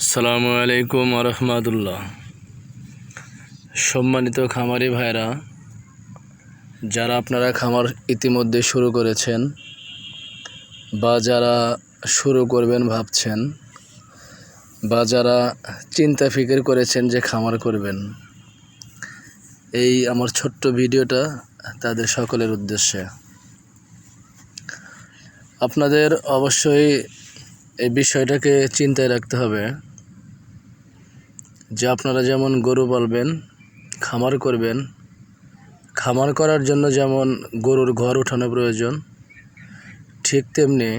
আসসালামু আলাইকুম রহমতুল্লাহ সম্মানিত খামারি ভাইরা, যারা আপনারা খামার ইতিমধ্যে শুরু করেছেন বা যারা শুরু করবেন ভাবছেন বা যারা চিন্তা ফিকির করেছেন যে খামার করবেন, এই আমার ছোট্ট ভিডিওটা তাদের সকলের উদ্দেশ্যে। আপনাদের অবশ্যই এই বিষয়টাকে চিন্তায় রাখতে হবে। যে আপনারা যেমন গরু পালবেন, খামার করবেন, খামার করার জন্য যেমন গরুর ঘর উঠানো প্রয়োজন, ঠিক তেমনি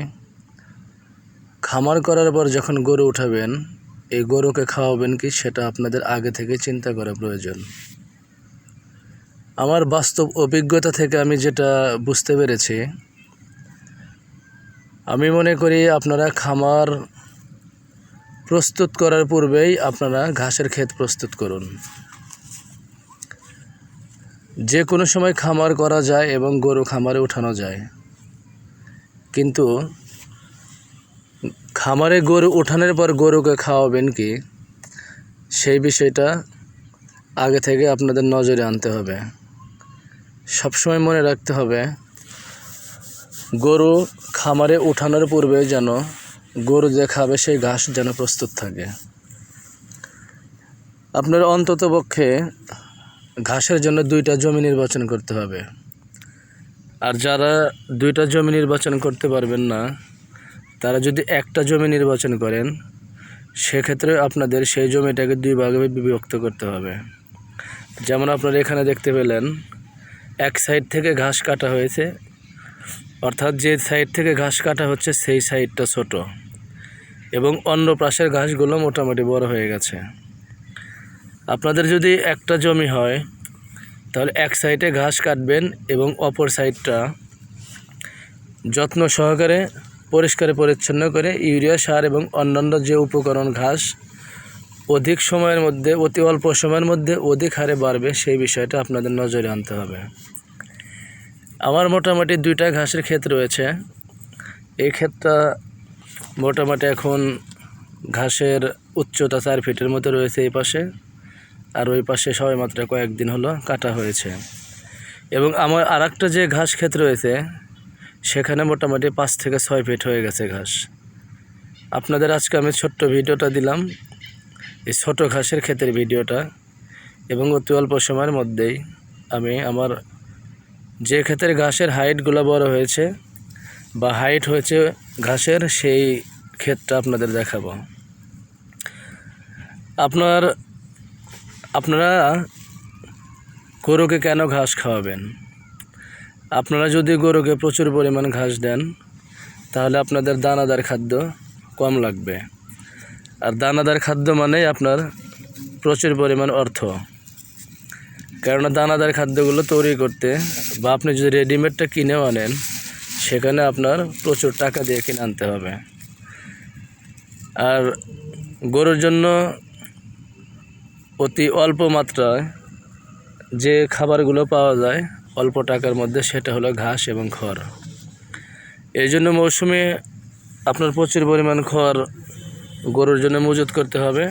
খামার করার পর যখন গরু উঠাবেন, এই গরুকে খাওয়াবেন কি সেটা আপনাদের আগে থেকে চিন্তা করা প্রয়োজন। আমার বাস্তব অভিজ্ঞতা থেকে আমি যেটা বুঝতে পেরেছি, আমি মনে করি আপনারা খামার প্রস্তুত করার পূর্বেই আপনারা ঘাসের ক্ষেত প্রস্তুত করুন। যে কোনো সময় খামার করা যায় এবং গরু খামারে উঠানো যায়। কিন্তু খামারে গরু উঠানোর পর গরুকে খাওয়াবেন কি? সেই বিষয়টা আগে থেকে আপনাদের নজরে আনতে হবে। সবসময় মনে রাখতে হবে, গরু খামারে উঠানোর পূর্বে যেন গরু যে খাবে সেই ঘাস যেন প্রস্তুত থাকে। আপনার অন্তত পক্ষে ঘাসের জন্য দুইটা জমি নির্বাচন করতে হবে। আর যারা দুইটা জমি নির্বাচন করতে পারবেন না, তারা যদি একটা জমি নির্বাচন করেন, সেক্ষেত্রে আপনাদের সেই জমিটাকে দুই ভাগে বিভক্ত করতে হবে। যেমন আপনারা এখানে দেখতে পেলেন, এক সাইড থেকে ঘাস কাটা হয়েছে, অর্থাৎ যে সাইড থেকে ঘাস কাটা হচ্ছে সেই সাইডটা ছোট। এবং অন্য পাশের ঘাসগুলো মোটামুটি বড় হয়ে গেছে। আপনাদের যদি একটা জমি হয়, তাহলে এক সাইডে ঘাস কাটবেন এবং অপর সাইডটা যত্ন সহকারে, পরিষ্কার পরিচ্ছন্ন করে ইউরিয়া, সার এবং অন্যান্য যে উপকরণ ঘাস, অধিক সময়ের মধ্যে, অতি অল্প সময়ের মধ্যে অধিক হারে বাড়বে, সেই বিষয়টা আপনাদের নজরে আনতে হবে। আমার মোটামুটি দুইটা ঘাসের ক্ষেত রয়েছে। এই ক্ষেতটা মোটামুটি এখন ঘাসের উচ্চতা চার ফিটের মতো রয়েছে এই পাশে। আর ওই পাশে সবাই মাত্র কয়েকদিন হলো কাটা হয়েছে। এবং আমার আর যে ঘাস ক্ষেত রয়েছে, সেখানে মোটামুটি পাঁচ থেকে ছয় ফিট হয়ে গেছে ঘাস। আপনাদের আজকে আমি ছোট্ট ভিডিওটা দিলাম, এই ছোটো ঘাসের ক্ষেতের ভিডিওটা। এবং অতি অল্প সময়ের মধ্যেই আমি আমার যে ক্ষেতের ঘাসের হাইটগুলো বড় হয়েছে বা হাইট হয়েছে ঘাসের, সেই ক্ষেতটা আপনাদের দেখাবো। আপনার, আপনারা গরুকে কেন ঘাস খাওয়াবেন? আপনারা যদি গরুকে প্রচুর পরিমাণ ঘাস দেন, তাহলে আপনাদের দানাদার খাদ্য কম লাগবে। আর দানাদার খাদ্য মানেই আপনার প্রচুর পরিমাণ অর্থ। কেননা দানাদার খাদ্যগুলো তৈরি করতে বা আপনি যদি রেডিমেডটা কিনেও আনেন সেখানে আপনার প্রচুর টাকা দিয়ে কিনে আনতে হবে। আর গরুর জন্য অতি অল্প মাত্রায় যে খাবারগুলো পাওয়া যায়, অল্প টাকার মধ্যে সেটা হলো ঘাস এবং খড়। এই জন্য মৌসুমে আপনার প্রচুর পরিমাণ খড় গরুর জন্য মজুত করতে হবে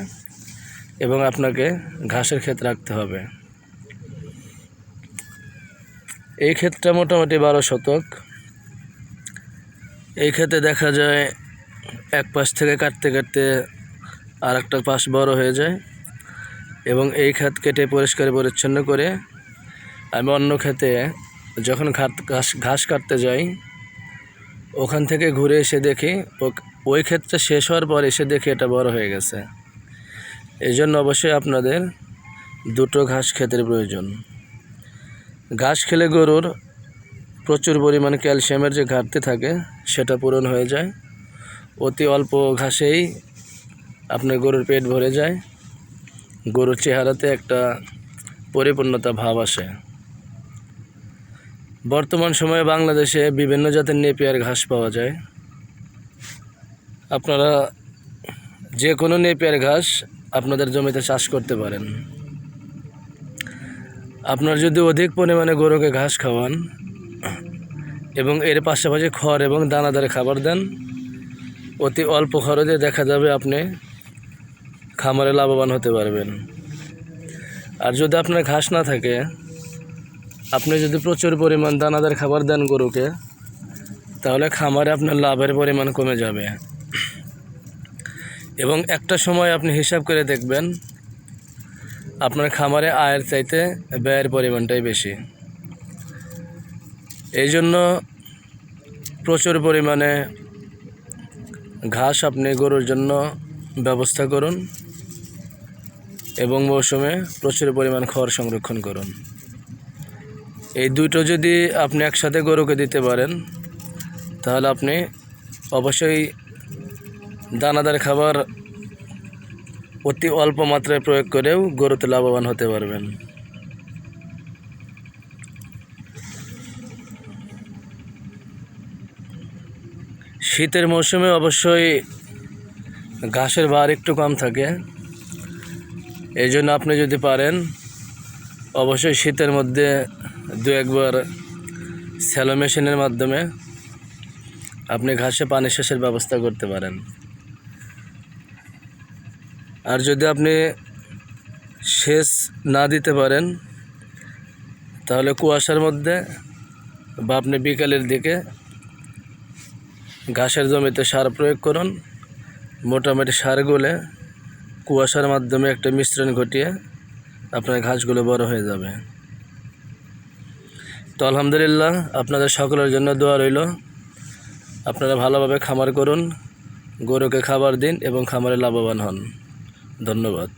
এবং আপনাকে ঘাসের ক্ষেত রাখতে হবে। এই ক্ষেতটা মোটামুটি বারো শতক। এই ক্ষেতে দেখা যায় এক পাশ থেকে কাটতে কাটতে আর একটা পাশ বড় হয়ে যায় এবং এই ক্ষেত কেটে পরিষ্কার পরিচ্ছন্ন করে আমি অন্য ক্ষেতে যখন ঘাট ঘাস ঘাস কাটতে যাই, ওখান থেকে ঘুরে এসে দেখি, ও- ওই ক্ষেতটা শেষ হওয়ার পর এসে দেখি এটা বড় হয়ে গেছে। এই জন্য অবশ্যই আপনাদের দুটো ঘাস ক্ষেতের প্রয়োজন। ঘাস খেলে গরুর প্রচুর পরিমাণ ক্যালসিয়ামের যে ঘাটতি থাকে, সেটা পূরণ হয়ে যায়। অতি অল্প ঘাসেই আপনার গরুর পেট ভরে যায়। গরুর চেহারাতে একটা পরিপূর্ণতা ভাব আসে। বর্তমান সময়ে বাংলাদেশে বিভিন্ন জাতের নেপিয়ার ঘাস পাওয়া যায়। আপনারা যে কোনো নেপিয়ার ঘাস আপনাদের জমিতে চাষ করতে পারেন। আপনার যদি অধিক পরিমাণে গরুকে ঘাস খাওয়ান এবং এর পাশাপাশি খড় এবং দানাদার খাবার দেন। অতি অল্প খরচে দেখা যাবে আপনি খামারে লাভবান হতে পারবেন। আর যদি আপনার ঘাস না থাকে, আপনি যদি প্রচুর পরিমাণ দানাদার খাবার দেন গরুকে, তাহলে খামারে আপনার লাভের পরিমাণ কমে যাবে। এবং একটা সময় আপনি হিসাব করে দেখবেন, আপনার খামারে আয়ের চাইতে ব্যয়ের পরিমাণটাই বেশি। এই জন্য প্রচুর পরিমাণে ঘাস আপনি গরুর জন্য ব্যবস্থা করুন এবং মৌসুমে প্রচুর পরিমাণ খড় সংরক্ষণ করুন। এই দুটো যদি আপনি একসাথে গরুকে দিতে পারেন, তাহলে আপনি অবশ্যই দানাদার খাবার অতি অল্প মাত্রায় প্রয়োগ করেও গরুতে লাভবান হতে পারবেন। শীতের মৌসুমে অবশ্যই ঘাসের ভার একটু কম থাকে। এই জন্য আপনি যদি পারেন, অবশ্যই শীতের মধ্যে দু একবার স্যালো মেশিনের মাধ্যমে আপনি ঘাসে পানি সেচের ব্যবস্থা করতে পারেন। আর যদি আপনি সেচ না দিতে পারেন, তাহলে কুয়াশার মধ্যে বা আপনি বিকালের দিকে ঘাসের জমিতে সার প্রয়োগ করুন। মোটামুটি সার সারগুলো কুয়াশার মাধ্যমে একটা মিশ্রণ ঘটিয়ে আপনার ঘাসগুলো বড় হয়ে যাবে। তো আলহামদুলিল্লাহ আপনাদের সকলের জন্য দোয়া রইল। আপনারা ভালোভাবে খামার করুন, গরুকে খাবার দিন এবং খামারে লাভবান হন। ধন্যবাদ।